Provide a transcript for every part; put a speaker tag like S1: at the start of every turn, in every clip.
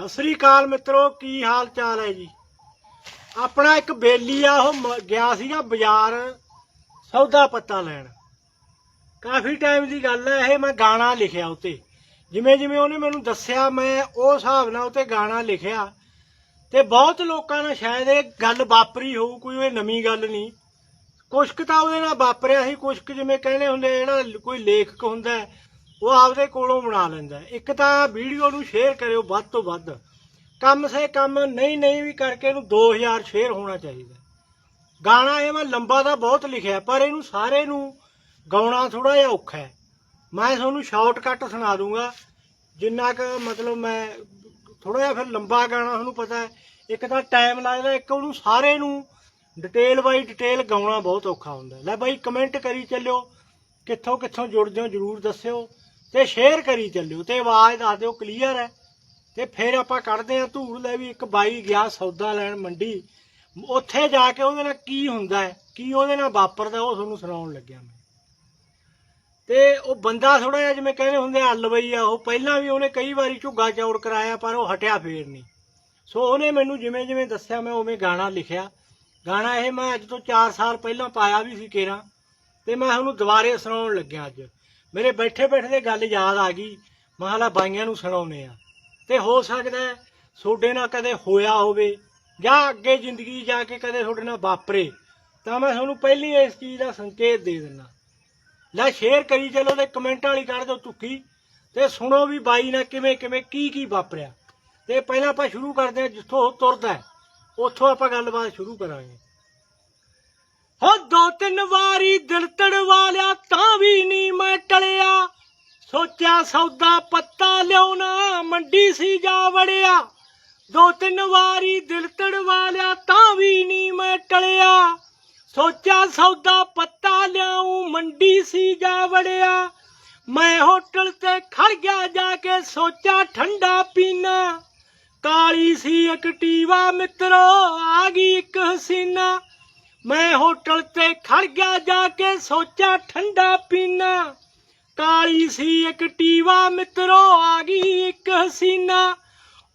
S1: ਸਤਿ ਸ੍ਰੀ ਅਕਾਲ ਮਿੱਤਰੋ ਕੀ ਹਾਲ ਚਾਲ ਹੈ ਜੀ? ਆਪਣਾ ਇੱਕ ਬੇਲੀ ਆ ਉਹ ਮ- ਗਿਆ ਸੀਗਾ ਬਾਜ਼ਾਰ ਸੌਦਾ ਪੱਤਾ ਲੈਣ। ਕਾਫੀ ਟਾਈਮ ਦੀ ਗੱਲ ਹੈ ਇਹ ਮੈਂ ਗਾਣਾ ਲਿਖਿਆ ਉਤੇ। ਜਿਵੇਂ ਜਿਵੇਂ ਉਹਨੇ ਮੈਨੂੰ ਦੱਸਿਆ ਮੈਂ ਉਹ ਹਿਸਾਬ ਨਾਲ ਉਤੇ ਗਾਣਾ ਲਿਖਿਆ। ਤੇ ਬਹੁਤ ਲੋਕਾਂ ਨਾਲ ਸ਼ਾਇਦ ਇਹ ਗੱਲ ਵਾਪਰੀ ਹੋਊ ਕੋਈ ਇਹ ਨਵੀਂ ਗੱਲ ਨਹੀਂ। ਕੁਛ ਕੁ ਤਾਂ ਉਹਦੇ ਨਾਲ ਵਾਪਰਿਆ ਸੀ ਕੁਛ ਕੁ ਜਿਵੇਂ ਕਹਿੰਦੇ ਹੁੰਦੇ ਜਿਹੜਾ ਕੋਈ ਲੇਖਕ ਹੁੰਦਾ ਹੈ, ਉਹ ਆਪਦੇ ਕੋਲੋਂ ਬਣਾ ਲੈਂਦਾ ਇੱਕ ਤਾਂ ਵੀਡੀਓ ਨੂੰ ਸ਼ੇਅਰ ਕਰਿਓ ਵੱਧ ਤੋਂ ਵੱਧ। ਕੰਮ ਸੇ ਕਮ ਨਹੀਂ ਨਹੀਂ ਵੀ ਕਰਕੇ ਇਹਨੂੰ 2000 ਸ਼ੇਅਰ ਹੋਣਾ ਚਾਹੀਦਾ ਗਾਣਾ ਇਹ ਮੈਂ ਲੰਬਾ ਤਾਂ ਬਹੁਤ ਲਿਖਿਆ ਪਰ ਇਹਨੂੰ ਸਾਰੇ ਨੂੰ ਗਾਉਣਾ ਥੋੜਾ ਜਿਹਾ ਔਖਾ ਹੈ। ਮੈਂ ਤੁਹਾਨੂੰ ਸ਼ਾਰਟਕਟ ਸੁਣਾ ਦੂੰਗਾ। ਜਿੰਨਾ ਕੁ ਮਤਲਬ ਮੈਂ ਥੋੜਾ ਜਿਹਾ ਫਿਰ ਲੰਬਾ ਗਾਣਾ ਤੁਹਾਨੂੰ ਪਤਾ ਹੈ। ਇੱਕ ਤਾਂ ਟਾਈਮ ਲੱਗਦਾ, ਇੱਕ ਉਹਨੂੰ ਸਾਰੇ ਨੂੰ ਡਿਟੇਲ ਬਾਈ ਡਿਟੇਲ ਗਾਉਣਾ ਬਹੁਤ ਔਖਾ ਹੁੰਦਾ ਲੈ ਬਾਈ ਕਮੈਂਟ ਕਰੀ ਚੱਲਿਓ। ਕਿੱਥੋਂ ਕਿੱਥੋਂ ਜੁੜਦੇ ਹੋ ਜਰੂਰ ਦੱਸਿਓ। ਤੇ ਸ਼ੇਅਰ ਕਰੀ ਚੱਲਿਓ, ਤੇ ਆਵਾਜ਼ ਦੱਸ ਦਿਓ ਕਲੀਅਰ ਹੈ। ਤੇ ਫਿਰ ਆਪਾਂ ਕੱਢਦੇ ਆ ਧੂੜ ਲੈ ਵੀ ਇੱਕ ਬਾਈ ਗਿਆ ਸੌਦਾ ਲੈਣ ਮੰਡੀ। ਉੱਥੇ ਜਾ ਕੇ ਉਹਦੇ ਨਾਲ ਕੀ ਹੁੰਦਾ ਹੈ, ਕੀ ਉਹਦੇ ਨਾਲ ਵਾਪਰਦਾ ਉਹ ਤੁਹਾਨੂੰ ਸੁਣਾਉਣ ਲੱਗਿਆ ਮੈਂ। ਤੇ ਉਹ ਬੰਦਾ ਥੋੜਾ ਜਿਹਾ ਜਿਵੇਂ ਕਹਿੰਦੇ ਹੁੰਦੇ ਆ ਅਲਵਈ ਆ ਉਹ ਪਹਿਲਾਂ ਵੀ ਉਹਨੇ ਕਈ ਵਾਰੀ ਝੁੱਗਾ ਚੌੜ ਕਰਾਇਆ, ਪਰ ਉਹ ਹਟਿਆ ਫੇਰ ਨਹੀਂ। ਸੋ ਉਹਨੇ ਮੈਨੂੰ ਜਿਵੇਂ ਜਿਵੇਂ ਦੱਸਿਆ, ਮੈਂ ਉਵੇਂ ਗਾਣਾ ਲਿਖਿਆ। ਗਾਣਾ ਇਹ ਮੈਂ ਅੱਜ ਤੋਂ 4 ਸਾਲ ਪਹਿਲਾਂ ਪਾਇਆ ਵੀ ਸੀ ਕੇਰਾਂ, ਤੇ ਮੈਂ ਉਹਨੂੰ ਦੁਬਾਰੇ ਸੁਣਾਉਣ ਲੱਗਿਆ ਅੱਜ। ਮੇਰੇ ਬੈਠੇ ਬੈਠੇ ਦੇ ਗੱਲ ਯਾਦ ਆ ਗਈ। ਮਹਾਲਾ ਬਾਈਆਂ ਨੂੰ ਸੁਣਾਉਨੇ ਆ। ਤੇ ਹੋ ਸਕਦਾ ਤੁਹਾਡੇ ਨਾਲ ਕਦੇ ਹੋਇਆ ਹੋਵੇ ਜਾਂ ਅੱਗੇ ਜ਼ਿੰਦਗੀ ਜਾ ਕੇ ਕਦੇ ਤੁਹਾਡੇ ਨਾਲ ਵਾਪਰੇ। ਤਾਂ ਮੈਂ ਤੁਹਾਨੂੰ ਪਹਿਲੀ ਇਸ ਚੀਜ਼ ਦਾ ਸੰਕੇਤ ਦੇ ਦਿੰਦਾ। ਲੈ ਸ਼ੇਅਰ ਕਰੀ ਚਲੋ ਤੇ ਕਮੈਂਟ ਵਾਲੀ ਕਰ ਦਿਓ ਤੁੱਕੀ ਤੇ ਸੁਣੋ ਵੀ ਬਾਈ ਨਾਲ ਕਿਵੇਂ ਕਿਵੇਂ ਕੀ ਕੀ ਵਾਪਰਿਆ। ਤੇ ਪਹਿਲਾਂ ਆਪਾਂ ਸ਼ੁਰੂ ਕਰਦੇ ਹਾਂ ਜਿੱਥੋਂ ਉਹ ਤੁਰਦਾ ਉੱਥੋਂ ਆਪਾਂ ਗੱਲਬਾਤ ਸ਼ੁਰੂ ਕਰਾਂਗੇ। ਹੋ ਦੋ ਤਿੰਨ ਵਾਰੀ ਦਿਲ ਤੜਵਾ ਸੋਚਿਆ ਸੌਦਾ ਪੱਤਾ ਲਿਆਉਣਾ? ਮੰਡੀ ਸੀ ਜਾ ਵੜਿਆ। ਦੋ ਤਿੰਨ ਵਾਰੀ ਦਿਲ ਤੜਵਾ ਲਿਆ, ਤਾਂ ਵੀ ਨਹੀਂ ਮੈਂ ਟਲਿਆ। ਸੋਚਿਆ ਸੌਦਾ ਪੱਤਾ ਲਿਆਉਂ ਮੰਡੀ ਸੀ ਜਾ ਵੜਿਆ। ਮੈਂ ਹੋਟਲ ਤੇ ਖੜ ਗਿਆ ਜਾ ਕੇ, ਸੋਚਿਆ ਠੰਡਾ ਪੀਣਾ ਕਾਲੀ ਸੀ ਇੱਕ ਟੀਵਾ, ਮਿੱਤਰੋ, ਆ ਗਈ ਇੱਕ ਹਸੀਨਾ। ਮੈਂ ਹੋਟਲ ਤੇ ਖੜ ਗਿਆ ਜਾ ਕੇ, ਸੋਚਿਆ ਠੰਡਾ ਪੀਣਾ ਕਾਲੀ ਸੀ ਇੱਕ ਟੀਵਾ, ਮਿੱਤਰੋ ਆ ਗਈ ਇੱਕ ਹਸੀਨਾ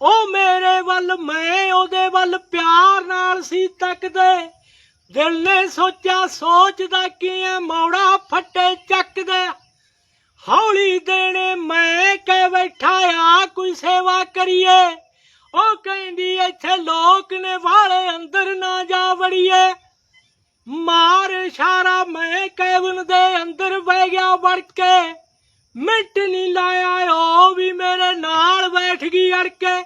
S1: ਉਹ ਮੇਰੇ ਵੱਲ, ਮੈਂ ਉਹਦੇ ਵੱਲ ਪਿਆਰ ਨਾਲ ਸੀ ਤੱਕਦੇ। ਦਿਲ ਨੇ ਸੋਚਿਆ, ਸੋਚਦਾ ਕੀ ਐ ਮੌੜਾ ਫੱਟੇ ਚੱਕਦੇ। ਹੌਲੀ ਦੇਣੇ ਮੈਂ ਕਹਿ ਬੈਠਾ ਆ, ਕੋਈ ਸੇਵਾ ਕਰੀਏ। ਉਹ ਕਹਿੰਦੀ, ਇੱਥੇ ਲੋਕ ਨੇ, ਵਾਲੇ ਅੰਦਰ ਨਾ ਜਾ ਵੜੀਏ। ਮਾਰ ਇਸ਼ਾਰਾ ਮੈਂ ਕੈਬਨ ਦੇ ਅੰਦਰ ਬਹਿ ਗਿਆ ਵੜ ਕੇ। ਮਿੰਟ ਨਹੀਂ ਲਾਇਆ ਉਹ ਵੀ ਮੇਰੇ ਨਾਲ ਬੈਠ ਗਈ ਅੜ ਕੇ।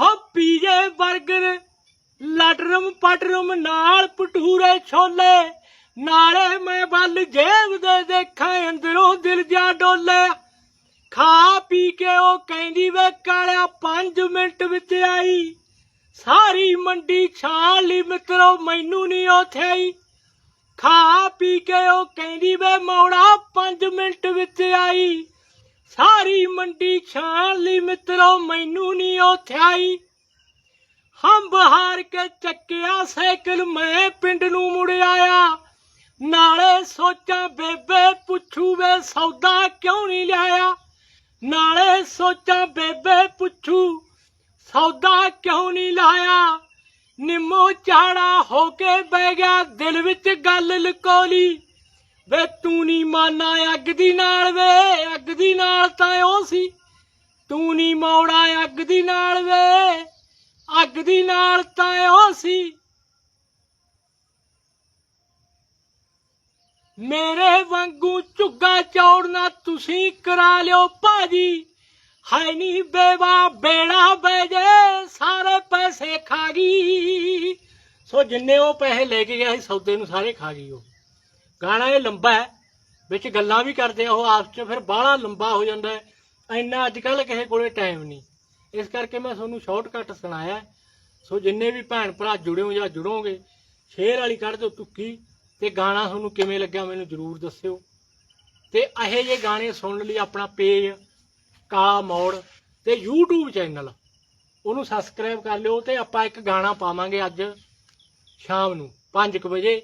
S1: ਹੋ ਪੀਜੇ 버ਗਰ ਲਟਰਮ ਪਟਰਮ ਨਾਲ ਪਟੂਰੇ ਛੋਲੇ। ਨਾਲੇ ਮੈਂ ਵੱਲ ਜੇਬ ਦੇ ਦੇਖਾਂ, ਅੰਦਰੋਂ ਦਿਲ ਜਾ ਡੋਲੇ। ਖਾ ਪੀ ਕੇ ਉਹ ਕਹਿੰਦੀ ਵੇ ਕਾਲਿਆ 5 ਮਿੰਟ ਵਿੱਚ ਆਈ। ਸਾਰੀ ਮੰਡੀ ਛਾਲ ਲਈ ਮਿੱਤਰੋ, ਮੈਨੂੰ ਨਹੀਂ ਉੱਥੇ ਆਈ। ਖਾ ਪੀ ਕੇ ਉਹ ਕਹਿੰਦੀ, ਵੇ ਮੌੜਾ 5 ਮਿੰਟ ਵਿੱਚ ਆਈ। ਸਾਰੀ ਮੰਡੀ ਛਾਲ ਲਈ ਮਿੱਤਰੋ, ਮੈਨੂੰ ਨਹੀਂ ਉੱਥੇ ਆਈ। ਹੰਬ ਹਾਰ ਕੇ ਚੱਕਿਆ ਸਾਈਕਲ, ਮੈਂ ਪਿੰਡ ਨੂੰ ਮੁੜ ਆਇਆ। ਨਾਲੇ ਸੋਚਾਂ, ਬੇਬੇ ਪੁੱਛੂ ਵੇ ਸੌਦਾ ਕਿਉਂ ਨਹੀਂ ਲਿਆਇਆ? ਨਾਲੇ ਸੋਚਾਂ, ਬੇਬੇ ਪੁੱਛੂ ਸੌਦਾ ਕਿਉਂ ਨਹੀਂ ਲਾਇਆ? ਨਿੰਮੋ ਚਾੜਾ ਹੋ ਕੇ ਬਹਿ ਗਿਆ, ਦਿਲ ਵਿੱਚ ਗੱਲ ਲਕੋਲੀ। ਵੇ ਤੂੰ ਨਹੀਂ ਮਾਨਾ ਅੱਗ ਦੀ ਨਾਲ ਵੇ, ਅੱਗ ਦੀ ਨਾਲ ਤਾਂ ਉਹ ਸੀ। ਤੂੰ ਨਹੀਂ ਮੌੜਾ ਅੱਗ ਦੀ ਨਾਲ ਵੇ, ਅੱਗ ਦੀ ਨਾਲ ਤਾਂ ਉਹ ਸੀ। ਮੇਰੇ ਵਾਂਗੂ ਝੁੱਗਾ ਚੌੜਨਾ ਤੁਸੀਂ ਕਰਾ ਲਿਓ ਭਾਜੀ। ਹਾਏ ਨੀ ਬੇਵਾ ਬੇੜਾ ਬੈਜੇ ਸਾਰੇ ਪੈਸੇ ਖਾ ਗਈ। ਸੋ ਜਿੰਨੇ ਉਹ ਪੈਸੇ ਲੈ ਕੇ ਗਿਆ ਸੀ, ਸੌਦੇ ਨੂੰ ਸਾਰੇ ਖਾ ਗਈ ਉਹ। ਗਾਣਾ ਇਹ ਲੰਬਾ ਹੈ, ਵਿੱਚ ਗੱਲਾਂ ਵੀ ਕਰਦੇ ਆ, ਉਹ ਆਪਸ ਚ ਫਿਰ ਬਾਹਲਾ ਲੰਬਾ ਹੋ ਜਾਂਦਾ ਹੈ। ਇੰਨਾ ਅੱਜ ਕੱਲ ਕਿਸੇ ਕੋਲੇ ਟਾਈਮ ਨਹੀਂ। ਇਸ ਕਰਕੇ ਮੈਂ ਤੁਹਾਨੂੰ ਸ਼ਾਰਟਕਟ ਸੁਣਾਇਆ ਸੋ ਜਿੰਨੇ ਵੀ ਭੈਣ ਭਰਾ ਜੁੜਿਓ ਜਾਂ ਜੁੜੋਗੇ ਸ਼ੇਅਰ ਵਾਲੀ ਕੱਢ ਦਿਓ ਤੁੱਕੀ, ਤੇ ਗਾਣਾ ਤੁਹਾਨੂੰ ਕਿਵੇਂ ਲੱਗਿਆ ਮੈਨੂੰ ਜਰੂਰ ਦੱਸਿਓ। ਤੇ ਇਹੋ ਜਿਹੇ ਗਾਣੇ ਸੁਣਨ ਲਈ ਆਪਣਾ ਪੇਜ ਕਾ ਮੋੜ ਤੇ YouTube ਚੈਨਲ। ਉਹਨੂੰ ਸਬਸਕ੍ਰਾਈਬ ਕਰ ਲਿਓ ਤੇ ਆਪਾਂ ਇੱਕ ਗਾਣਾ ਪਾਵਾਂਗੇ ਅੱਜ ਸ਼ਾਮ ਨੂੰ 5:00 ਵਜੇ।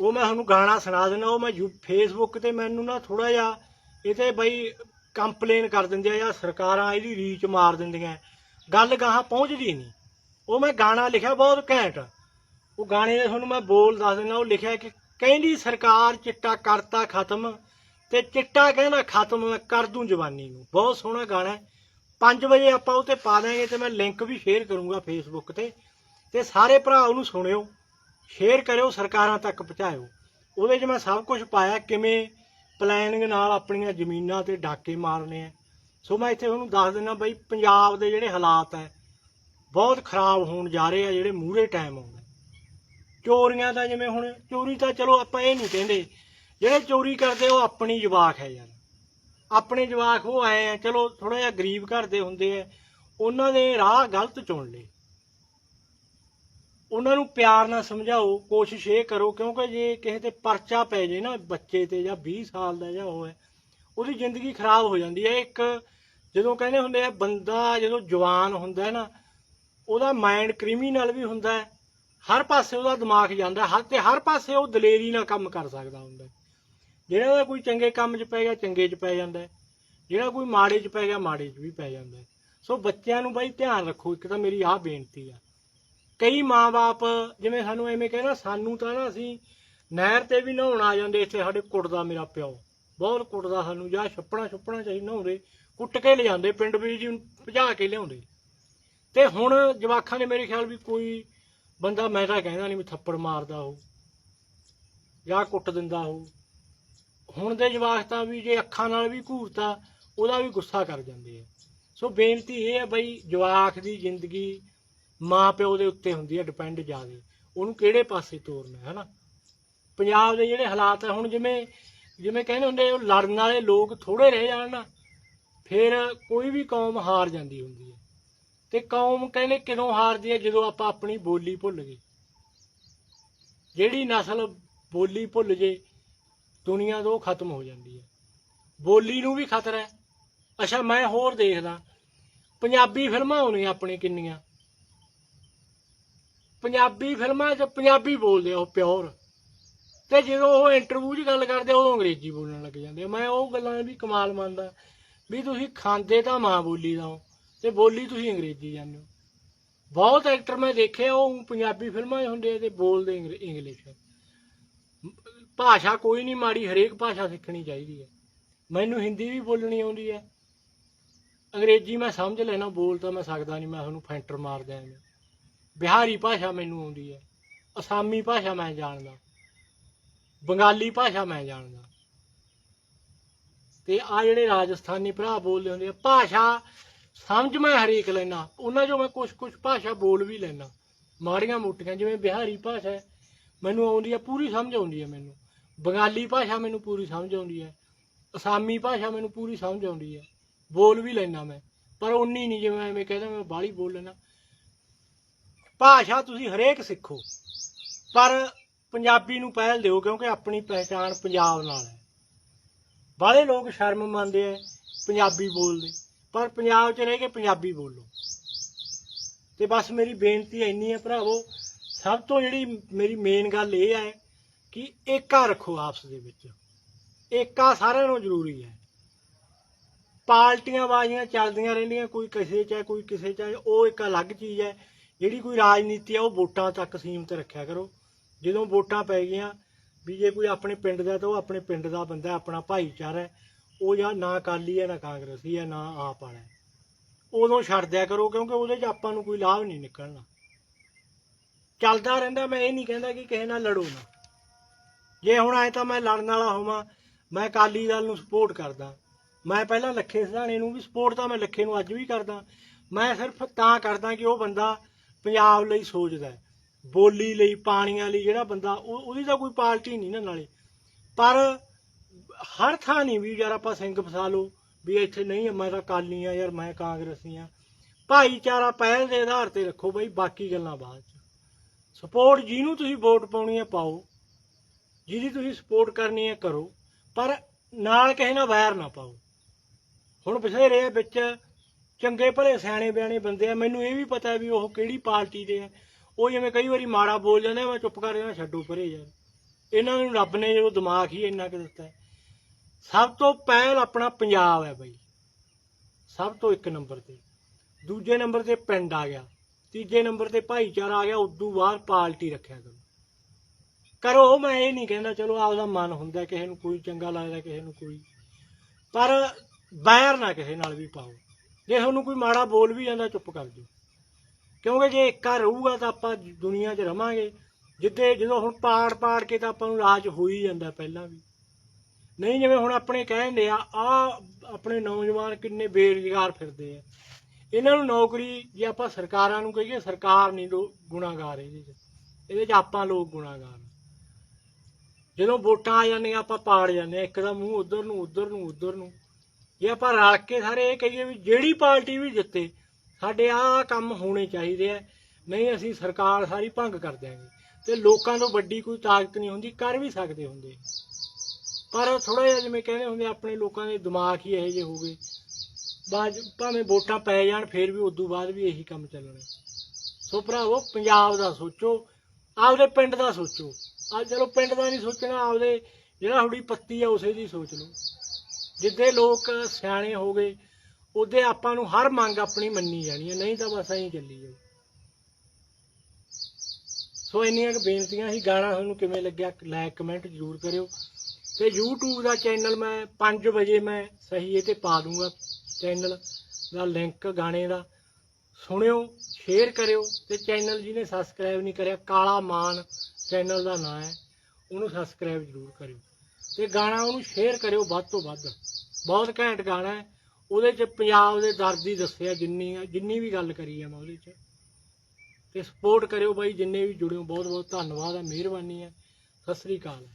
S1: ਉਹ ਮੈਂ ਤੁਹਾਨੂੰ ਗਾਣਾ ਸੁਣਾ ਦਿੰਦਾ, ਉਹ ਮੈਂ ਯੂ- Facebook ਤੇ ਮੈਨੂੰ ਨਾ ਥੋੜਾ ਜਿਹਾ ਇਹ ਤੇ ਬਈ ਕੰਪਲੇਨ ਕਰ ਦਿੰਦੇ ਆ ਜਾਂ ਸਰਕਾਰਾਂ ਇਹਦੀ ਰੀਚ ਮਾਰ ਦਿੰਦੀਆਂ। ਗੱਲ ਗਾਹਾਂ ਪਹੁੰਚਦੀ ਨਹੀਂ। ਉਹ ਮੈਂ ਗਾਣਾ ਲਿਖਿਆ ਬਹੁਤ ਘੈਂਟ। ਉਹ ਗਾਣੇ ਦੇ ਤੁਹਾਨੂੰ ਮੈਂ ਬੋਲ ਦੱਸ ਦਿੰਦਾ, ਉਹ ਲਿਖਿਆ ਕਿ ਕਹਿੰਦੀ ਸਰਕਾਰ ਚਿੱਟਾ ਕਰਤਾ ਖਤਮ। ਤੇ ਚਿੱਟਾ ਕਹਿੰਦਾ ਖਤਮ, ਮੈਂ ਕਰ ਦੂੰ ਜਵਾਨੀ ਨੂੰ। ਬਹੁਤ ਸੋਹਣਾ ਗਾਣਾ ਹੈ। 5 ਵਜੇ ਆਪਾਂ ਉਹ ਤੇ ਪਾ ਦਾਂਗੇ ਤੇ ਮੈਂ ਲਿੰਕ ਵੀ ਸ਼ੇਅਰ ਕਰੂੰਗਾ ਫੇਸਬੁੱਕ ਤੇ। ਤੇ ਸਾਰੇ ਭਰਾ ਉਹਨੂੰ ਸੁਣਿਓ ਸ਼ੇਅਰ ਕਰਿਓ, ਸਰਕਾਰਾਂ ਤੱਕ ਪਹੁੰਚਾਇਓ। ਉਹਦੇ 'ਚ ਮੈਂ ਸਭ ਕੁਝ ਪਾਇਆ, ਕਿਵੇਂ ਪਲੈਨਿੰਗ ਨਾਲ ਆਪਣੀਆਂ ਜ਼ਮੀਨਾਂ ਤੇ ਡਾਕੇ ਮਾਰਨੇ ਆ। ਸੋ ਮੈਂ ਇੱਥੇ ਤੁਹਾਨੂੰ ਦੱਸ ਦਿੰਦਾ ਬਈ, ਪੰਜਾਬ ਦੇ ਜਿਹੜੇ ਹਾਲਾਤ ਹੈ, ਬਹੁਤ ਖਰਾਬ ਹੋਣ ਜਾ ਰਹੇ ਆ, ਜਿਹੜੇ ਮੂਹਰੇ ਟਾਈਮ ਆਉਂਦਾ। ਚੋਰੀਆਂ ਦਾ ਜਿਵੇਂ ਹੁਣ, ਚੋਰੀ ਤਾਂ ਚਲੋ ਆਪਾਂ ਇਹ ਨਹੀਂ ਕਹਿੰਦੇ ਜਿਹੜੇ ਚੋਰੀ ਕਰਦੇ ਉਹ ਆਪਣੀ ਜਵਾਕ ਹੈ ਯਾਰ। ਆਪਣੇ ਜਵਾਕ ਉਹ ਆਏ ਆ, ਚਲੋ ਥੋੜਾ ਜਿਹਾ ਗਰੀਬ ਘਰ ਦੇ ਹੁੰਦੇ ਆ, ਉਹਨਾਂ ਦੇ ਰਾਹ ਗਲਤ ਚੁਣ ਲਏ। ਉਹਨਾਂ ਨੂੰ ਪਿਆਰ ਨਾਲ ਸਮਝਾਓ, ਕੋਸ਼ਿਸ਼ ਇਹ ਕਰੋ, ਕਿਉਂਕਿ ਜੇ ਕਿਸੇ ਤੇ ਪਰਚਾ ਪੈ ਜੇ ਨਾ, ਬੱਚੇ ਤੇ ਜਾਂ 20 ਸਾਲ ਦਾ ਜਾਂ ਉਹ ਹੈ, ਉਹਦੀ ਜ਼ਿੰਦਗੀ ਖਰਾਬ ਹੋ ਜਾਂਦੀ ਹੈ। ਇੱਕ ਜਦੋਂ ਕਹਿੰਦੇ ਹੁੰਦੇ ਆ, ਬੰਦਾ ਜਦੋਂ ਜਵਾਨ ਹੁੰਦਾ ਹੈ ਨਾ, ਉਹਦਾ ਮਾਈਂਡ ਕ੍ਰਿਮੀਨਲ ਵੀ ਹੁੰਦਾ ਹੈ। ਹਰ ਪਾਸੇ ਉਹਦਾ ਦਿਮਾਗ ਜਾਂਦਾ ਹਰ ਤੇ ਹਰ ਪਾਸੇ ਉਹ ਦਲੇਰੀ ਨਾਲ ਕੰਮ ਕਰ ਸਕਦਾ ਹੁੰਦਾ ਜਿਹੜਾ ਦਾ ਕੋਈ ਚੰਗੇ ਕੰਮ 'ਚ ਪੈ ਗਿਆ, ਚੰਗੇ 'ਚ ਪੈ ਜਾਂਦਾ ਹੈ। ਜਿਹੜਾ ਕੋਈ ਮਾੜੇ 'ਚ ਪੈ ਗਿਆ, ਮਾੜੇ 'ਚ ਵੀ ਪੈ ਜਾਂਦਾ ਹੈ। ਸੋ ਬੱਚਿਆਂ ਨੂੰ ਬਾਈ ਧਿਆਨ ਰੱਖੋ, ਇੱਕ ਤਾਂ ਮੇਰੀ ਆਹ ਬੇਨਤੀ ਆ ਕਈ ਮਾਪੇ ਜਿਵੇਂ ਸਾਨੂੰ ਐਵੇਂ ਕਹਿੰਦਾ ਸਾਨੂੰ ਤਾਂ ਨਾ ਅਸੀਂ ਨਹਿਰ ਤੇ ਵੀ ਨਹਾਉਣ ਆ ਜਾਂਦੇ, ਇੱਥੇ ਸਾਡੇ ਕੁੱਟਦਾ ਮੇਰਾ ਪਿਓ ਬਹੁਤ ਕੁੱਟਦਾ ਸਾਨੂੰ, ਜਾਂ ਛੱਪਣਾ ਛੱਪਣਾ ਚਾਹੀ ਨਹਾਉਂਦੇ, ਕੁੱਟ ਕੇ ਲਿਆਉਂਦੇ, ਪਿੰਡ ਵਿੱਚ ਜੀ ਭਜਾ ਕੇ ਲਿਆਉਂਦੇ ਤੇ ਹੁਣ ਜਵਾਖਾਂ ਨੇ ਮੇਰੇ ਖਿਆਲ ਵੀ ਕੋਈ ਬੰਦਾ ਮੈਂ ਤਾਂ ਕਹਿੰਦਾ ਨਹੀਂ ਥੱਪੜ ਮਾਰਦਾ ਉਹ, ਜਾਂ ਕੁੱਟ ਦਿੰਦਾ ਉਹ ਹੁਣ ਦੇ ਜਵਾਕ ਤਾਂ ਵੀ ਜੇ ਅੱਖਾਂ ਨਾਲ ਵੀ ਘੂਰਤਾ, ਉਹਦਾ ਵੀ ਗੁੱਸਾ ਕਰ ਜਾਂਦੇ ਆ। ਸੋ ਬੇਨਤੀ ਇਹ ਹੈ ਬਈ ਜਵਾਕ ਦੀ ਜ਼ਿੰਦਗੀ ਮਾਂ ਪਿਓ ਦੇ ਉੱਤੇ ਹੁੰਦੀ ਹੈ ਡਿਪੈਂਡ ਜ਼ਿਆਦੇ। ਉਹਨੂੰ ਕਿਹੜੇ ਪਾਸੇ ਤੋਰਨਾ ਹੈ ਨਾ ਪੰਜਾਬ ਦੇ ਜਿਹੜੇ ਹਾਲਾਤ ਹੈ ਹੁਣ ਜਿਵੇਂ ਜਿਵੇਂ ਕਹਿੰਦੇ ਹੁੰਦੇ ਉਹ ਲੜਨ ਵਾਲੇ ਲੋਕ ਥੋੜੇ ਰਹਿ ਜਾਣ ਨਾ, ਫਿਰ ਕੋਈ ਵੀ ਕੌਮ ਹਾਰ ਜਾਂਦੀ ਹੁੰਦੀ ਹੈ ਤੇ ਕੌਮ ਕਹਿੰਦੇ ਕਿਦੋਂ ਹਾਰਦੀ ਹੈ ਜਦੋਂ ਆਪਾਂ ਆਪਣੀ ਬੋਲੀ ਭੁੱਲ ਗਏ। ਜਿਹੜੀ ਨਸਲ ਬੋਲੀ ਭੁੱਲ ਜੇ ਦੁਨੀਆ ਤੋਂ ਉਹ ਖਤਮ ਹੋ ਜਾਂਦੀ ਹੈ। ਬੋਲੀ ਨੂੰ ਵੀ ਖਤਰਾ ਹੈ। ਅੱਛਾ, ਮੈਂ ਹੋਰ ਦੇਖਦਾ। ਪੰਜਾਬੀ ਫਿਲਮਾਂ ਆਉਣੀਆਂ ਆਪਣੇ ਕਿੰਨੀਆਂ। ਪੰਜਾਬੀ ਫਿਲਮਾਂ 'ਚ ਪੰਜਾਬੀ ਬੋਲਦੇ ਆ ਉਹ ਪਿਓਰ। ਤੇ ਜਦੋਂ ਉਹ ਇੰਟਰਵਿਊ 'ਚ ਗੱਲ ਕਰਦੇ, ਉਦੋਂ ਅੰਗਰੇਜ਼ੀ ਬੋਲਣ ਲੱਗ ਜਾਂਦੇ ਮੈਂ ਉਹ ਗੱਲਾਂ ਵੀ ਕਮਾਲ ਮੰਨਦਾ ਵੀ ਤੁਸੀਂ ਖਾਂਦੇ ਤਾਂ ਮਾਂ ਬੋਲੀ ਦਾ ਹੋ, ਤੇ ਬੋਲੀ ਤੁਸੀਂ ਅੰਗਰੇਜ਼ੀ ਜਾਂਦੇ ਹੋ। ਬਹੁਤ ਐਕਟਰ ਮੈਂ ਦੇਖੇ, ਉਹ ਪੰਜਾਬੀ ਫਿਲਮਾਂ 'ਚ ਹੁੰਦੇ ਆ ਤੇ ਬੋਲਦੇ ਅੰਗਰੇ- ਇੰਗਲਿਸ਼ ਭਾਸ਼ਾ ਕੋਈ ਨਹੀਂ ਮਾੜੀ, ਹਰੇਕ ਭਾਸ਼ਾ ਸਿੱਖਣੀ ਚਾਹੀਦੀ ਹੈ। ਮੈਨੂੰ ਹਿੰਦੀ ਵੀ ਬੋਲਣੀ ਆਉਂਦੀ ਹੈ। ਅੰਗਰੇਜ਼ੀ ਮੈਂ ਸਮਝ ਲੈਣਾ, ਬੋਲ ਤਾਂ ਮੈਂ ਸਕਦਾ ਨਹੀਂ, ਮੈਂ ਤੁਹਾਨੂੰ ਫੈਂਟਰ ਮਾਰ ਦਿਆਂ ਬਿਹਾਰੀ ਭਾਸ਼ਾ ਮੈਨੂੰ ਆਉਂਦੀ ਹੈ। ਅਸਾਮੀ ਭਾਸ਼ਾ ਮੈਂ ਜਾਣਦਾ। ਬੰਗਾਲੀ ਭਾਸ਼ਾ ਮੈਂ ਜਾਣਦਾ। ਤੇ ਆ ਜਿਹੜੇ ਰਾਜਸਥਾਨੀ ਭਰਾ ਬੋਲਦੇ ਹੁੰਦੇ ਆ, ਭਾਸ਼ਾ ਸਮਝ ਮੈਂ ਹਰੇਕ ਲੈਣਾ ਉਹਨਾਂ ਚੋਂ ਮੈਂ ਕੁਝ ਕੁਝ ਭਾਸ਼ਾ ਬੋਲ ਵੀ ਲੈਣਾ ਮਾੜੀਆਂ ਮੋਟੀਆਂ, ਜਿਵੇਂ ਬਿਹਾਰੀ ਭਾਸ਼ਾ ਹੈ ਮੈਨੂੰ ਆਉਂਦੀ ਹੈ, ਪੂਰੀ ਸਮਝ ਆਉਂਦੀ ਹੈ ਮੈਨੂੰ। ਬੰਗਾਲੀ ਭਾਸ਼ਾ ਮੈਨੂੰ ਪੂਰੀ ਸਮਝ ਆਉਂਦੀ ਹੈ। ਅਸਾਮੀ ਭਾਸ਼ਾ ਮੈਨੂੰ ਪੂਰੀ ਸਮਝ ਆਉਂਦੀ ਹੈ। ਬੋਲ ਵੀ ਲੈਣਾ ਮੈਂ, ਪਰ ਉਨੀ ਨਹੀਂ ਜਿਵੇਂ ਐਵੇਂ ਕਹਿੰਦਾ ਮੈਂ ਬਾਹਲੀ ਬੋਲ ਲੈਣਾ ਭਾਸ਼ਾ ਤੁਸੀਂ ਹਰੇਕ ਸਿੱਖੋ, ਪਰ ਪੰਜਾਬੀ ਨੂੰ ਪਹਿਲ ਦਿਓ ਕਿਉਂਕਿ ਆਪਣੀ ਪਹਿਚਾਣ ਪੰਜਾਬ ਨਾਲ ਹੈ। ਬਾਹਲੇ ਲੋਕ ਸ਼ਰਮ ਮੰਨਦੇ ਆ ਪੰਜਾਬੀ ਬੋਲਦੇ, ਪਰ ਪੰਜਾਬ 'ਚ ਰਹਿ ਕੇ ਪੰਜਾਬੀ ਬੋਲੋ। ਤੇ ਬਸ ਮੇਰੀ ਬੇਨਤੀ ਇੰਨੀ ਹੈ ਭਰਾਵੋ ਸਭ ਤੋਂ ਜਿਹੜੀ ਮੇਰੀ ਮੇਨ ਗੱਲ ਇਹ ਹੈ ਕਿ ਏਕਾ ਰੱਖੋ ਆਪਸ ਦੇ ਵਿੱਚ। ਏਕਾ ਸਾਰਿਆਂ ਨੂੰ ਜ਼ਰੂਰੀ ਹੈ। ਪਾਰਟੀਆਂ ਬਾਜ਼ੀਆਂ ਚੱਲਦੀਆਂ ਰਹਿੰਦੀਆਂ, ਕੋਈ ਕਿਸੇ ਚ ਹੈ, ਕੋਈ ਕਿਸੇ ਚ ਹੈ, ਉਹ ਇੱਕ ਅਲੱਗ ਚੀਜ਼ ਹੈ। ਜਿਹੜੀ ਕੋਈ ਰਾਜਨੀਤੀ ਹੈ, ਉਹ ਵੋਟਾਂ ਤੱਕ ਸੀਮਤ ਰੱਖਿਆ ਕਰੋ। ਜਦੋਂ ਵੋਟਾਂ ਪੈ ਗਈਆਂ, ਵੀ ਜੇ ਕੋਈ ਆਪਣੇ ਪਿੰਡ ਦਾ ਤਾਂ ਉਹ ਆਪਣੇ ਪਿੰਡ ਦਾ ਬੰਦਾ ਆਪਣਾ ਭਾਈਚਾਰਾ ਹੈ। ਉਹ ਜਾਂ ਨਾ ਅਕਾਲੀ ਹੈ, ਨਾ ਕਾਂਗਰਸੀ ਹੈ, ਨਾ ਆਪ ਵਾਲਾ ਉਦੋਂ ਛੱਡ ਦਿਆ ਕਰੋ, ਕਿਉਂਕਿ ਉਹਦੇ 'ਚ ਆਪਾਂ ਨੂੰ ਕੋਈ ਲਾਭ ਨਹੀਂ ਨਿਕਲਣਾ। ਚੱਲਦਾ ਰਹਿੰਦਾ, ਮੈਂ ਇਹ ਨਹੀਂ ਕਹਿੰਦਾ ਕਿ ਕਿਸੇ ਨਾਲ ਲੜੋ ਨਾ। ਜੇ ਹੁਣ ਆਏ ਤਾਂ ਮੈਂ ਲੜਨ ਵਾਲਾ ਹੋਵਾਂ, ਮੈਂ ਅਕਾਲੀ ਦਲ ਨੂੰ ਸਪੋਰਟ ਕਰਦਾ। ਮੈਂ ਪਹਿਲਾਂ ਲੱਖੇ ਸਿਧਾਣੇ ਨੂੰ ਵੀ ਸਪੋਰਟ ਤਾਂ ਮੈਂ ਲੱਖੇ ਨੂੰ ਅੱਜ ਵੀ ਕਰਦਾ। ਮੈਂ ਸਿਰਫ ਤਾਂ ਕਰਦਾ ਕਿ ਉਹ ਬੰਦਾ ਪੰਜਾਬ ਲਈ ਸੋਚਦਾ ਬੋਲੀ ਲਈ, ਪਾਣੀਆਂ ਲਈ ਜਿਹੜਾ ਬੰਦਾ, ਉਹ ਉਹਦੀ ਤਾਂ ਕੋਈ ਪਾਰਟੀ ਨਹੀਂ ਨਾ ਨਾਲੇ। ਪਰ ਹਰ ਥਾਂ ਨਹੀਂ ਵੀ ਯਾਰ ਆਪਾਂ ਸਿੰਘ ਫਸਾ ਲਓ, ਵੀ ਇੱਥੇ ਨਹੀਂ, ਮੈਂ ਤਾਂ ਅਕਾਲੀ ਆ ਯਾਰ, ਮੈਂ ਕਾਂਗਰਸੀ ਆ। ਭਾਈਚਾਰਾ ਪਹਿਲ ਦੇ ਆਧਾਰ ਤੇ ਰੱਖੋ ਬਈ, ਬਾਕੀ ਗੱਲਾਂ ਬਾਅਦ ਚ। ਸਪੋਰਟ ਜਿਹਨੂੰ ਤੁਸੀਂ ਵੋਟ ਪਾਉਣੀ ਹੈ ਪਾਓ, ਜਿਹਦੀ ਤੁਸੀਂ ਸਪੋਰਟ ਕਰਨੀ ਹੈ ਕਰੋ, ਪਰ ਨਾਲ ਕਿਸੇ ਨਾਲ ਵੈਰ ਨਾ ਪਾਓ। ਹੁਣ ਬਥੇਰੇ ਆ ਵਿੱਚ ਚੰਗੇ ਭਲੇ ਸਿਆਣੇ ਬਿਆਣੇ ਬੰਦੇ ਆ, ਮੈਨੂੰ ਇਹ ਵੀ ਪਤਾ ਵੀ ਉਹ ਕਿਹੜੀ ਪਾਰਟੀ ਦੇ ਆ। ਉਹ ਜਿਵੇਂ ਕਈ ਵਾਰੀ ਮਾੜਾ ਬੋਲ ਜਾਂਦੇ ਮੈਂ ਚੁੱਪ ਕਰ ਜਾਂਦਾ, ਛੱਡੋ ਪਰੇ ਯਾਰ। ਇਹਨਾਂ ਨੂੰ ਰੱਬ ਨੇ ਜੋ ਦਿਮਾਗ ਹੀ ਇੰਨਾ ਕੁ ਦਿੱਤਾ। ਸਭ ਤੋਂ ਪਹਿਲ ਆਪਣਾ ਪੰਜਾਬ ਹੈ ਬਈ। ਸਭ ਤੋਂ ਇੱਕ ਨੰਬਰ ਤੇ। ਦੂਜੇ ਨੰਬਰ ਤੇ ਪਿੰਡ ਆ ਗਿਆ। ਤੀਜੇ ਨੰਬਰ ਤੇ ਭਾਈਚਾਰਾ ਆ ਗਿਆ, ਉਦੋਂ ਬਾਅਦ ਪਾਰਟੀ ਰੱਖਿਆ ਕਰੋ। ਕਰੋ, ਮੈਂ ਇਹ ਨਹੀਂ ਕਹਿੰਦਾ, ਚਲੋ ਆਪਦਾ ਮਨ ਹੁੰਦਾ, ਕਿਸੇ ਨੂੰ ਕੋਈ ਚੰਗਾ ਲੱਗਦਾ, ਕਿਸੇ ਨੂੰ ਕੋਈ। ਪਰ ਬੈਰ ਨਾ ਕਿਸੇ ਨਾਲ ਵੀ ਪਾਓ। ਜੇ ਤੁਹਾਨੂੰ ਕੋਈ ਮਾੜਾ ਬੋਲ ਵੀ ਜਾਂਦਾ, ਚੁੱਪ ਕਰ ਜਾਓ। ਕਿਉਂਕਿ ਜੇ ਇੱਕਾ ਰਹੂਗਾ ਤਾਂ ਆਪਾਂ ਦੁਨੀਆ 'ਚ ਰਵਾਂਗੇ। ਜਿੱਦੇ ਜਦੋਂ ਹੁਣ ਪਾੜ ਪਾੜ ਕੇ ਤਾਂ ਆਪਾਂ ਨੂੰ ਰਾਜ ਹੋ ਹੀ ਜਾਂਦਾ ਪਹਿਲਾਂ ਵੀ। ਨਹੀਂ, ਜਿਵੇਂ ਹੁਣ ਆਪਣੇ ਕਹਿੰਦੇ ਆ ਆ ਆਪਣੇ ਨੌਜਵਾਨ ਕਿੰਨੇ ਬੇਰੁਜ਼ਗਾਰ ਫਿਰਦੇ ਆ। ਇਹਨਾਂ ਨੂੰ ਨੌਕਰੀ ਜੇ ਆਪਾਂ ਸਰਕਾਰਾਂ ਨੂੰ ਕਹੀਏ, ਸਰਕਾਰ ਨਹੀਂ ਲੋ, ਗੁਨਾਹਗਾਰ ਇਹਦੇ 'ਚ। ਇਹਦੇ 'ਚ ਆਪਾਂ ਲੋਕ ਗੁਨਾਹਗਾਰ ਜਦੋਂ ਵੋਟਾਂ ਆ ਜਾਂਦੀਆਂ, ਆਪਾਂ ਪਾੜ ਜਾਂਦੇ ਆ। ਇੱਕ ਦਾ ਮੂੰਹ ਉਧਰ ਨੂੰ ਉਧਰ ਨੂੰ ਉਧਰ ਨੂੰ। ਜੇ ਆਪਾਂ ਰਲ ਕੇ ਸਾਰੇ ਇਹ ਕਹੀਏ ਵੀ ਜਿਹੜੀ ਪਾਰਟੀ ਵੀ ਜਿੱਤੇ, ਸਾਡੇ ਆਹ ਕੰਮ ਹੋਣੇ ਚਾਹੀਦੇ ਆ। ਨਹੀਂ, ਅਸੀਂ ਸਰਕਾਰ ਸਾਰੀ ਭੰਗ ਕਰ ਦਿਆਂਗੇ। ਤੇ ਲੋਕਾਂ ਤੋਂ ਵੱਡੀ ਕੋਈ ਤਾਕਤ ਨਹੀਂ ਹੁੰਦੀ, ਕਰ ਵੀ ਸਕਦੇ ਹੁੰਦੇ। ਪਰ ਥੋੜਾ ਜਿਹਾ ਜਿਵੇਂ ਕਹਿੰਦੇ ਹੁੰਦੇ ਆਪਣੇ ਲੋਕਾਂ ਦੇ ਦਿਮਾਗ ਹੀ ਇਹੋ ਜਿਹੇ ਹੋ ਗਏ। ਬਾਜ ਭਾਵੇਂ ਵੋਟਾਂ ਪੈ ਜਾਣ, ਫਿਰ ਵੀ ਉਦੋਂ ਬਾਅਦ ਵੀ ਇਹੀ ਕੰਮ ਚੱਲਣਾ। ਸੋ ਭਰਾਵੋ, ਪੰਜਾਬ ਦਾ ਸੋਚੋ, ਆਪਦੇ ਪਿੰਡ ਦਾ ਸੋਚੋ। ਆ ਚਲੋ ਪਿੰਡ ਦਾ ਨਹੀਂ ਸੋਚਣਾ, ਆਪਦੇ ਜਿਹੜਾ ਹੁੜੀ ਪੱਤੀ ਆ, ਉਸੇ ਦੀ ਸੋਚ ਲਓ। ਜਿੱਦੇ ਲੋਕ ਸਿਆਣੇ ਹੋ ਗਏ, ਉਹਦੇ ਆਪਾਂ ਨੂੰ ਹਰ ਮੰਗ ਆਪਣੀ ਮੰਨੀ ਜਾਣੀ ਹੈ ਨਹੀਂ ਤਾਂ ਬਸ ਐਂ ਚੱਲੀ ਜਾਊ ਸੋ ਇੰਨੀਆਂ ਕੁ ਬੇਨਤੀਆਂ ਹੀ ਗਾਣਾ ਤੁਹਾਨੂੰ ਕਿਵੇਂ ਲੱਗਿਆ ਲਾਇਕ ਕਮੈਂਟ ਜ਼ਰੂਰ ਕਰਿਓ। ਤੇ YouTube ਦਾ ਚੈਨਲ ਮੈਂ 5 ਵਜੇ ਮੈਂ ਸਹੀ ਇਹ ਤੇ ਪਾ ਦੂੰਗਾ। ਚੈਨਲ ਦਾ ਲਿੰਕ ਗਾਣੇ ਦਾ, ਸੁਣਿਓ ਸ਼ੇਅਰ ਕਰਿਓ ਤੇ ਚੈਨਲ ਜਿਹਨੇ ਸਬਸਕ੍ਰਾਈਬ ਨਹੀਂ ਕਰਿਆ, ਕਾਲਾ ਮਾਨ ਚੈਨਲ ਦਾ ਨਾਮ ਹੈ, ਉਹਨੂੰ ਸਬਸਕ੍ਰਾਈਬ ਜ਼ਰੂਰ ਕਰਿਓ ਤੇ ਗਾਣਾ ਉਹਨੂੰ ਸ਼ੇਅਰ ਕਰਿਓ ਵੱਧ ਤੋਂ ਵੱਧ। ਬਹੁਤ ਘੈਂਟ ਗਾਣਾ ਹੈ, ਉਹਦੇ 'ਚ ਪੰਜਾਬ ਦੇ ਦਰਦ ਹੀ ਦੱਸਿਆ ਜਿੰਨੀ ਜਿੰਨੀ ਵੀ ਗੱਲ ਕਰੀ ਆ ਮੈਂ ਉਹਦੇ 'ਚ। ਤੇ ਸਪੋਰਟ ਕਰਿਓ ਬਾਈ, ਜਿੰਨੇ ਵੀ ਜੁੜਿਓ ਬਹੁਤ ਬਹੁਤ ਧੰਨਵਾਦ ਹੈ ਮਿਹਰਬਾਨੀ ਹੈ ਸਤਿ ਸ੍ਰੀ ਅਕਾਲ।